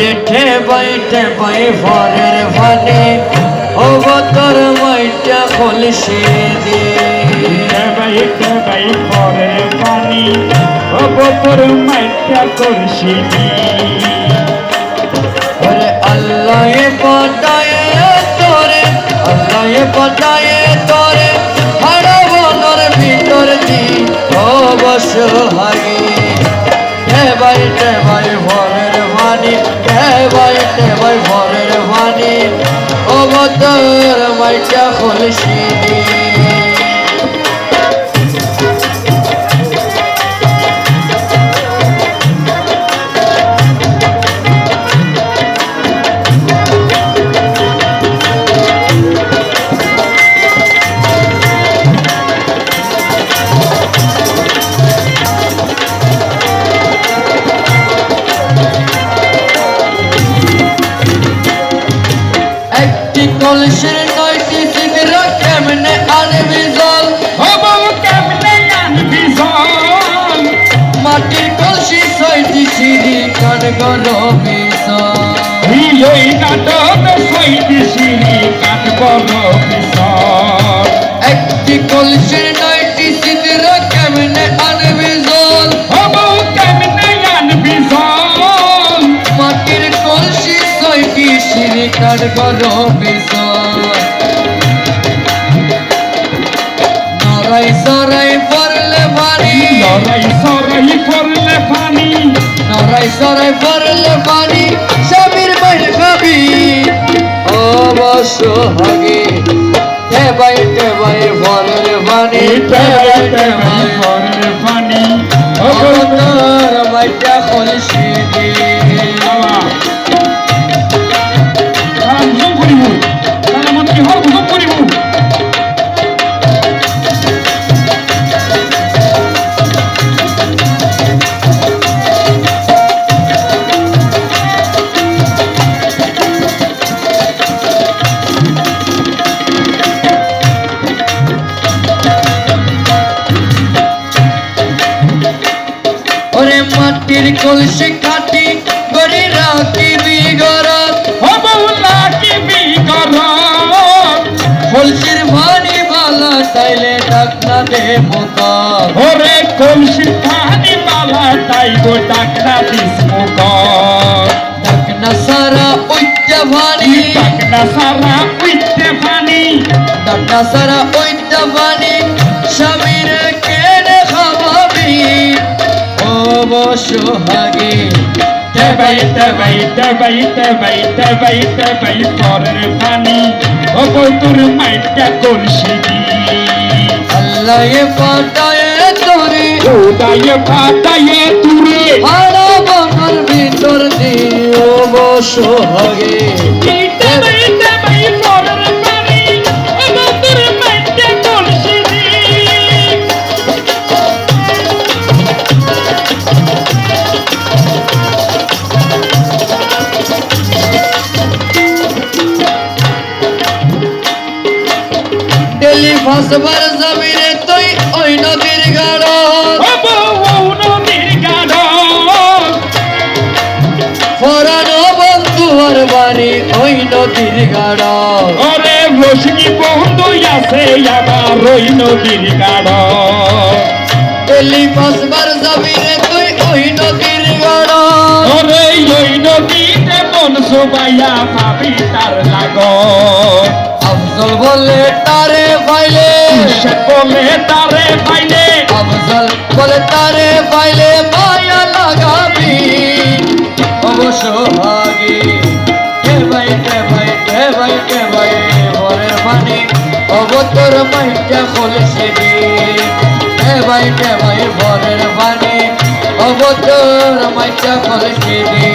ওরে ঠেবাই ঠেবাই ভরের ভানে ও তোর মাইটা কলসি দিয়ে টেবাই টেবাই পরের পানি ও তোর মাইটা করছি ওরে আল্লাহ পাঠায় তোরে আল্লাহ পাঠায় তোরে হাড়বনের ভিতর দি অবশ্য হাগে ঠেবাই ঠেবাই ভরের ভানি ঠেবাই ঠেবাই ভরের ভানি ও বদর মাইটা কলসি দিয়ে। কলসের নয়টি সিগরা কেমনে আনবি কান গরমি নরাই সরাই পড়লে ভারী লড়াই সরাই করলে পানি নরাই সরাই পড়লে পানি স্বামীর বাইরে খাবি অবশ্য হাগে টেবাই টেবাই ভরের পানি টেবাই টেবাই মাটির কলসি কাটি গড়ি রাখিবি গরত হব লাগিবি করত কলসির ভানি বালা তাইলে ডাকনা দে মোকা ওরে কলসি পানি বালা তাই গো ডাকনা দিস মুখ ডাকনা সারা উচ্চা ভানি। ডাকনা সারা উইতে পানি ডাকনা সারা উচ্চা ভানি। স্বামীর অবশ্য হাগে তেবাই তেবাই তেবাই তেবাই তেবাই তেবাই পরের পানি হব তোর মাইটা কলসি আল্লাহ পাটায় তোরে উদয় পাতায়ে তুরে হারা বানার ভিতর দিয়ে অবশ্য হাগে তেবাই তেবাই ডেলি ফাঁসবার জমিনে তুই ওই নদীর গাড় ফরানো বন্ধুয়ার বাড়ি ওই নদীর গাড় ওরে রশ্মি বন্ধু আছে আমার ওই নদীর গাড় ডেলি ফাঁসবার জমিনে তুই ওই নদীর গাড় ওরে ওই নদীতে মন সবাইয়া পাবি তার লাগ বলে তারে পাইলে আফজল বলে তারে পাইলে মায়া লাগাবি। অবশ্য ভাগে। কে ভাই কে ভাই কে ভাই কে ভাই ভরের পানি অবতর মাইটা খোলসে দি কে ভাই কে ভাই ভরের পানি অবতর মাইটা খোলসে দি